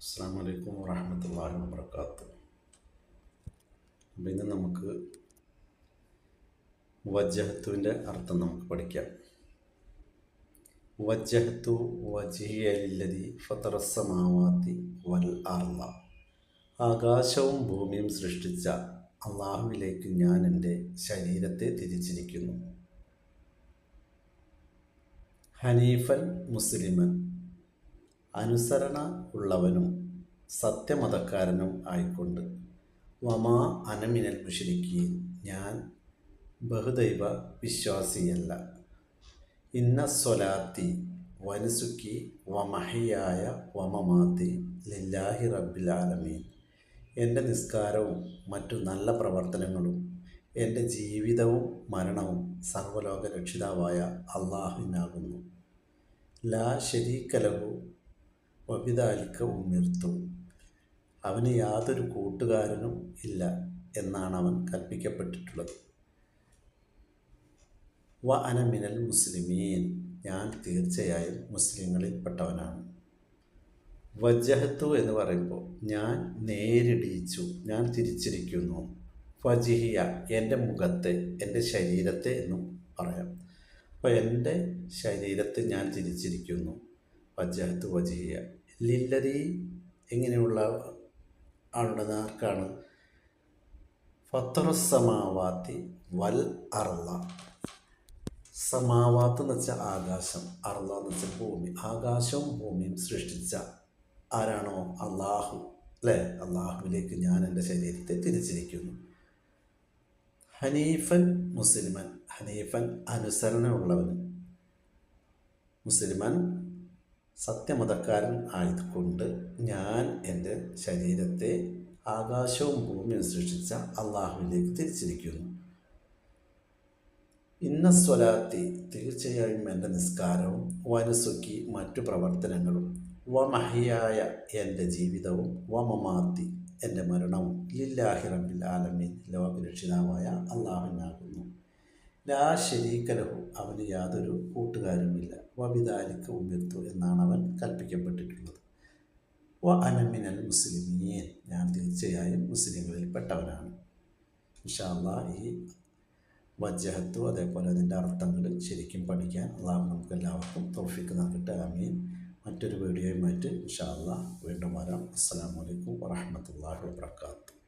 അസ്സാം വലൈക്കും വാഹമത്തല്ലാഹി വാബർക്കാത്തു അപ്പോൾ ഇന്ന് നമുക്ക് വജഹത്തുവിന്റെ അർത്ഥം നമുക്ക് പഠിക്കാം. വജ്ജഹത്തു വജിയല്ലതി ഫത്തറസമാവാത്തി വൽ ആർല ആകാശവും ഭൂമിയും സൃഷ്ടിച്ച അള്ളാഹുവിലേക്ക് ഞാൻ എന്റെ ശരീരത്തെ തിരിച്ചിരിക്കുന്നു ഹനീഫൻ മുസ്ലിമൻ അനുസരണ ഉള്ളവനും സത്യമതക്കാരനും ആയിക്കൊണ്ട്. വമാ അനമിനൽ മുഷിരിക്കുകയും ഞാൻ ബഹുദൈവ വിശ്വാസിയല്ല. ഇന്ന സ്വലാത്തി വനുസുക്കി വമഹിയായ വമമാത്തി ലില്ലാഹി റബ്ബിൽ ആലമീൻ. എന്റെ നിസ്കാരവും മറ്റു നല്ല പ്രവർത്തനങ്ങളും എന്റെ ജീവിതവും മരണവും സർവലോക രക്ഷിതാവായ അള്ളാഹുവിനാകുന്നു. ലാ ശരീക്കലഹു വബിതാലിക്ക ഉമിർത്തു. അവന് യാതൊരു കൂട്ടുകാരനും ഇല്ല എന്നാണ് അവൻ കൽപ്പിക്കപ്പെട്ടിട്ടുള്ളത്. വ അനമിനൽ മുസ്ലിമീൻ. ഞാൻ തീർച്ചയായും മുസ്ലിങ്ങളിൽപ്പെട്ടവനാണ്. വജഹത്തു എന്ന് പറയുമ്പോൾ ഞാൻ നേരിടിയിച്ചു ഞാൻ തിരിച്ചിരിക്കുന്നു. ഫജിഹിയ എന്റെ മുഖത്തെ എന്റെ ശരീരത്തെ എന്നും പറയാം. അപ്പോൾ എന്റെ ശരീരത്തെ ഞാൻ തിരിച്ചിരിക്കുന്നു. വജഹത്ത് വജിഹിയ. ലില്ലതി എങ്ങനെയുള്ള ആളുടെ ആർക്കാണ്? ഫത്തറസമാവാത്തി വൽ അർള. സമാവാത്ത് എന്ന് വെച്ചാൽ ആകാശം അർള എന്ന് വെച്ചാൽ ഭൂമി. ആകാശവും ഭൂമിയും സൃഷ്ടിച്ച ആരാണോ? അള്ളാഹു. അല്ലേ? അള്ളാഹുവിലേക്ക് ഞാൻ എന്റെ ശരീരത്തെ തിരിച്ചിരിക്കുന്നു. ഹനീഫൻ മുസ്ലിമൻ. ഹനീഫൻ അനുസരണമുള്ളവൻ മുസ്ലിമൻ സത്യമതക്കാരൻ ആയതുകൊണ്ട് ഞാൻ എന്റെ ശരീരത്തെ ആകാശവും ഭൂമിയും സൃഷ്ടിച്ച അള്ളാഹുവിലേക്ക് തിരിച്ചിരിക്കുന്നു. ഇന്ന സ്വലാത്തി തീർച്ചയായും എന്റെ നിസ്കാരവും വനുസുക്കി മറ്റു പ്രവർത്തനങ്ങളും വമഹിയായ എന്റെ ജീവിതവും വമമാത്തി എന്റെ മരണവും ലില്ലാഹി റബ്ബിൽ ആലമീൻ ലോകരക്ഷിതാവായ അള്ളാഹുവിനാകുന്നു. ലാ അവന് യാതൊരു കൂട്ടുകാരുമില്ല. വബിദാലിക്ക് ഉമിർത്തു എന്നാണ് അവൻ കൽപ്പിക്കപ്പെട്ടിട്ടുള്ളത്. വ അനമിനൽ മുസ്ലിമീൻ. ഞാൻ തീർച്ചയായും മുസ്ലിങ്ങളിൽ പെട്ടവനാണ് ഇൻഷാല്ല ഈ വജ്ജഹത്തു അതേപോലെ അതിന്റെ അർത്ഥങ്ങൾ ശരിക്കും പഠിക്കാൻ അള്ളാഹു നമുക്ക് എല്ലാവർക്കും തോഫിക്ക് നൽകട്ടെ. അമീൻ മറ്റൊരു വീഡിയോയുമായിട്ട് ഇൻഷാല്ല വീണ്ടും വരാം. അസ്സാം വലൈക്കും വാഹമത്തല്ലാഹി വാബർക്കാത്തു